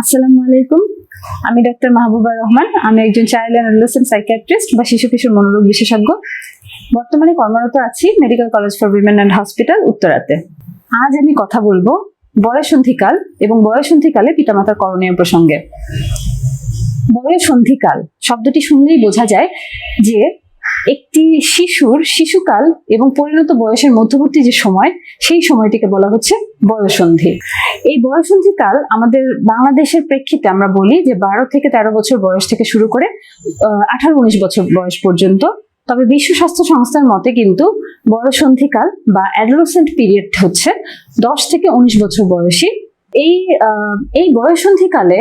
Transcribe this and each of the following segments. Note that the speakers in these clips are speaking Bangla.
আসসালামু আলাইকুম। আমি ডক্টর মাহবুবা রহমান। আমি একজন চাইল্ড অ্যান্ড অ্যাডোলেসেন্ট সাইকিয়াট্রিস্ট বা শিশু কিশোর মনোরোগ বিশেষজ্ঞ। বর্তমানে কর্মরত আছি medical college for women and hospital উত্তরাতে। আজ আমি কথা বলব বয়সন্ধিকাল এবং বয়সন্ধিকালে পিতামাতার করণীয় প্রসঙ্গে। বয়সন্ধিকাল শব্দটি শুনলেই বোঝা যায় যে একটি শিশুর শিশুকাল এবং পরিণত বয়সের মধ্যবর্তী যে সময়, সেই সময়টিকে বলা হচ্ছে বয়সন্ধি। এই বয়সন্ধিকাল আমাদের বাংলাদেশের প্রেক্ষিতে আমরা বলি যে বারো থেকে তেরো বছর বয়স থেকে শুরু করে আঠারো উনিশ বছর বয়স পর্যন্ত। তবে বিশ্ব স্বাস্থ্য সংস্থার মতে কিন্তু বয়সন্ধিকাল বা অ্যাডোলসেন্ট পিরিয়ড হচ্ছে দশ থেকে উনিশ বছর বয়সী। এই এই বয়সন্ধিকালে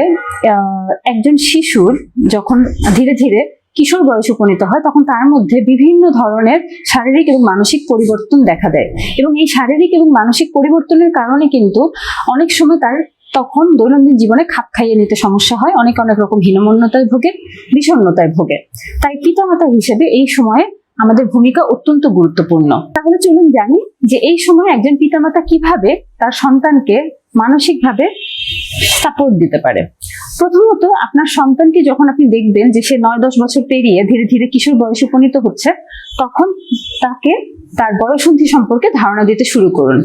একজন শিশুর যখন ধীরে ধীরে কিশোর বয়সে উপনীত হয়, তখন তার মধ্যে বিভিন্ন ধরনের শারীরিক এবং মানসিক পরিবর্তন দেখা দেয়। এবং এই শারীরিক এবং মানসিক পরিবর্তনের কারণে কিন্তু অনেক সময় তার তখন দৈনন্দিন জীবনে খাপ খাইয়ে নিতে সমস্যা হয়, অনেক অনেক রকম হীনমন্যতায় ভোগে, বিষণ্ণতায় ভোগে। তাই পিতামাতা হিসেবে এই সময়ে আমাদের ভূমিকা অত্যন্ত গুরুত্বপূর্ণ। তাহলে চলুন জানি যে এই সময় একজন পিতামাতা কীভাবে তার সন্তানকে মানসিকভাবে সাপোর্ট দিতে পারে। প্রথমত আপনার সন্তানকে যখন আপনি দেখবেন যে সে নয় দশ বছর পেরিয়ে ধীরে ধীরে কিশোর বয়সে উপনীত হচ্ছে, তখন তাকে তার বয়সন্ধি সম্পর্কে ধারণা দিতে শুরু করুন।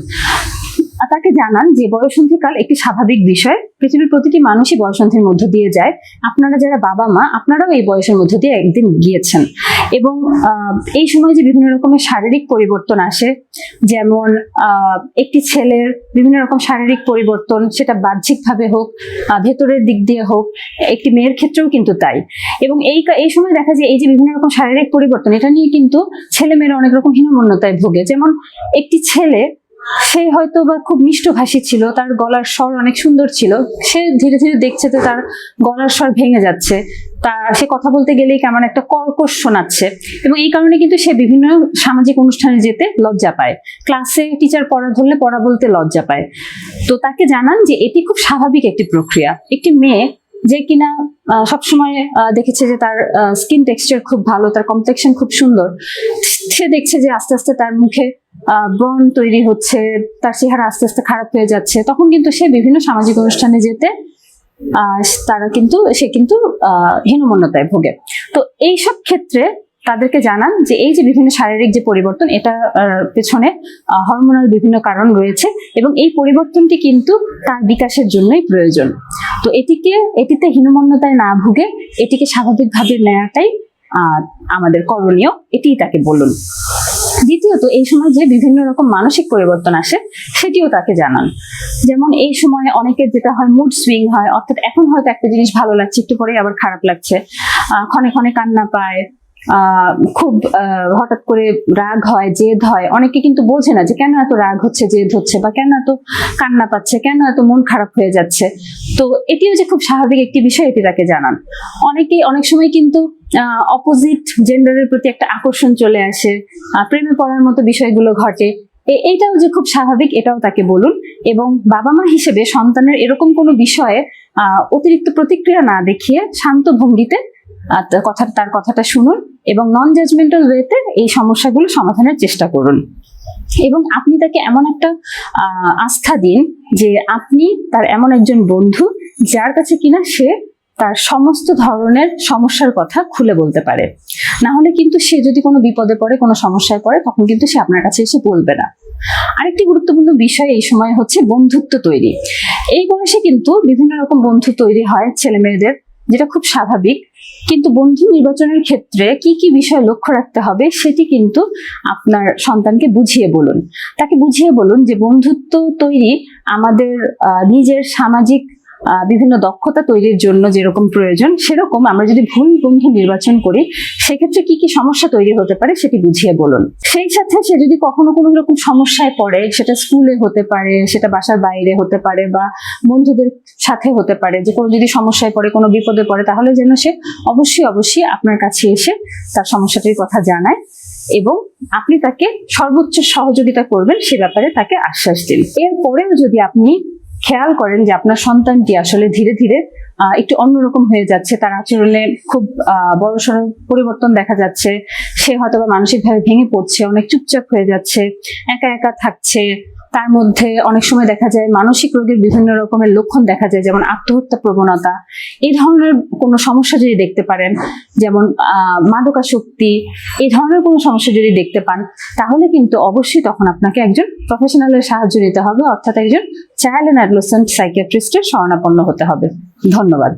তাকে জানান যে বয়সন্ধিকাল একটি স্বাভাবিক বিষয়। পৃথিবীর প্রতিটি মানুষই বয়সন্ধির মধ্য দিয়ে যায়। আপনারা যারা বাবা, মা, আপনারাও এই বয়সের মধ্য দিয়ে একদিন গিয়েছেন। এবং এই সময় যে বিভিন্ন রকমের শারীরিক পরিবর্তন আসে, যেমন একটি ছেলের বিভিন্ন রকম শারীরিক পরিবর্তন, সেটা বাহ্যিকভাবে হোক ভেতরের দিক দিয়ে হোক, একটি মেয়ের ক্ষেত্রেও কিন্তু তাই। এবং এই এই সময় দেখা যায় এই যে বিভিন্ন রকম শারীরিক পরিবর্তন, এটা নিয়ে কিন্তু ছেলে মেয়েরা অনেক রকম হীনমন্যতায় ভোগে। যেমন একটি ছেলে, সে হয়তো বা খুব মিষ্টভাষী ছিল, তার গলার স্বর অনেক সুন্দর ছিল। সে ধীরে ধীরে দেখছে যে তার গলার স্বর ভেঙে যাচ্ছে। তা সে কথা বলতে গেলেই কেমন একটা কর্কশ শোনাচ্ছে। এবং এই কারণে কিন্তু সে বিভিন্ন সামাজিক অনুষ্ঠানে যেতে লজ্জা পায়। ক্লাসে টিচার পড়া ধরলে পড়া বলতে লজ্জা পায়। তো তাকে জানান যে এটি খুব স্বাভাবিক একটি প্রক্রিয়া। একটি মেয়ে যে কিনা সবসময় দেখেছে যে তার স্কিন টেক্সচার খুব ভালো, তার কমপ্লেকশন খুব সুন্দর। সে দেখছে যে আস্তে আস্তে তার মুখে ব্রণ তৈরি হচ্ছে, তার চেহারা আস্তে আস্তে খারাপ হয়ে যাচ্ছে। তখন কিন্তু সে বিভিন্ন সামাজিক অনুষ্ঠানে যেতে তারা কিন্তু, সে কিন্তু হীনমন্যতায় ভোগে। তো এইসব ক্ষেত্রে তাদেরকে জানান যে এই যে বিভিন্ন শারীরিক যে পরিবর্তন, এটা পেছনে হরমোনাল বিভিন্ন কারণ রয়েছে এবং এই পরিবর্তনটি কিন্তু তার বিকাশের জন্যই প্রয়োজন। তো এটিকে এটিতে হীনমন্যতায় না ভুগে এটিকে স্বাভাবিকভাবে নেওয়াটাই আমাদের করণীয়। এটিই তাকে বলুন। দ্বিতীয়ত এই সময় যে বিভিন্ন রকম মানসিক পরিবর্তন আসে সেটিও তাকে জানান। যেমন এই সময়ে অনেকের যেটা হয় মুড সুইং হয় অর্থাৎ এখন হয়তো একটা জিনিস ভালো লাগছে একটু পরে আবার খারাপ লাগছে। আহ, ক্ষণে ক্ষণে কান্না পায় খুব হঠাৎ করে রাগ হয়, জেদ হয়। অনেকে কিন্তু বোঝে না যে কেন এত রাগ হচ্ছে, জেদ হচ্ছে, বা কেন এত কান্না পাচ্ছে, কেন এত মন খারাপ হয়ে যাচ্ছে। তো এটিও যে খুব স্বাভাবিক একটি বিষয়, এটি তাকে জানান। অনেকেই, অনেক সময় কিন্তু অপোজিট জেন্ডারের প্রতি একটা আকর্ষণ চলে আসে প্রেমে পড়ার মতো বিষয়গুলো ঘটে। এইটাও যে খুব স্বাভাবিক, এটাও তাকে বলুন। এবং বাবা মা হিসেবে সন্তানের এরকম কোনো বিষয়ে অতিরিক্ত প্রতিক্রিয়া না দেখিয়ে শান্ত ভঙ্গিতে কথা, তার কথাটা শুনুন এবং নন জাজমেন্টাল ওয়েতে এই সমস্যাগুলো সমাধানের চেষ্টা করুন। এবং আপনি তাকে এমন একটা আস্থা দিন যে আপনি তার এমন একজন বন্ধু যার কাছে কিনা সে তার সমস্ত ধরনের সমস্যার কথা খুলে বলতে পারে। না হলে কিন্তু সে যদি কোনো বিপদে পড়ে, কোনো সমস্যায় পড়ে, তখন কিন্তু সে আপনার কাছে এসে বলবে না। আরেকটি গুরুত্বপূর্ণ বিষয় এই সময় হচ্ছে বন্ধুত্ব তৈরি। এই বয়সে কিন্তু বিভিন্ন রকম বন্ধু তৈরি হয় ছেলে মেয়েদের যেটা খুব স্বাভাবিক। কিন্তু বন্ধু নির্বাচনের ক্ষেত্রে কি কি বিষয় লক্ষ্য রাখতে হবে সেটি কিন্তু আপনার সন্তানকে বুঝিয়ে বলুন। তাকে বুঝিয়ে বলুন যে বন্ধুত্ব তৈরি আমাদের নিজের সামাজিক বিভিন্ন দক্ষতা তৈরির জন্য যেরকম প্রয়োজন, সেরকম আমরা যদি ভুল বন্ধু নির্বাচন করি, সেক্ষেত্রে কি কি সমস্যা তৈরি হতে পারে সেটি বুঝিয়ে বলুন। সেই সাথে সে যদি কখনো কোনো রকম সমস্যায় পড়ে, সেটা স্কুলে হতে পারে, সেটা বাসার বাইরে হতে পারে বা বন্ধুদের সাথে হতে পারে, যে কোনো যদি সমস্যায় পড়ে, কোনো বিপদে পড়ে, তাহলে যেন সে অবশ্যই অবশ্যই আপনার কাছে এসে তার সমস্যাটির কথা জানায় এবং আপনি তাকে সর্বোচ্চ সহযোগিতা করবেন সে ব্যাপারে তাকে আশ্বাস দিন। এরপরেও যদি আপনি খেয়াল করেন যে আপনার সন্তানটি আসলে ধীরে ধীরে একটু অন্যরকম হয়ে যাচ্ছে। তার আচরণে খুব বড় সড় পরিবর্তন দেখা যাচ্ছে। সে হয়তো মানসিকভাবে ভেঙে পড়ছে, অনেক চুপচাপ হয়ে যাচ্ছে, একা একা থাকছে তার মধ্যে অনেক সময় দেখা যায় মানসিক রোগের বিভিন্ন রকমের লক্ষণ দেখা যায় যেমন আত্মহত্যা প্রবণতা। এই ধরনের কোনো সমস্যা যদি দেখতে পারেন যেমন আহ, মাদকাসক্তি এই ধরনের কোনো সমস্যা যদি দেখতে পান তাহলে কিন্তু অবশ্যই তখন আপনাকে একজন প্রফেশনালের সাহায্য নিতে হবে অর্থাৎ একজন চাইল্ড অ্যান্ড অ্যাডলোসেন্ট সাইকিয়াট্রিস্টের শরণাপন্ন হতে হবে। ধন্যবাদ।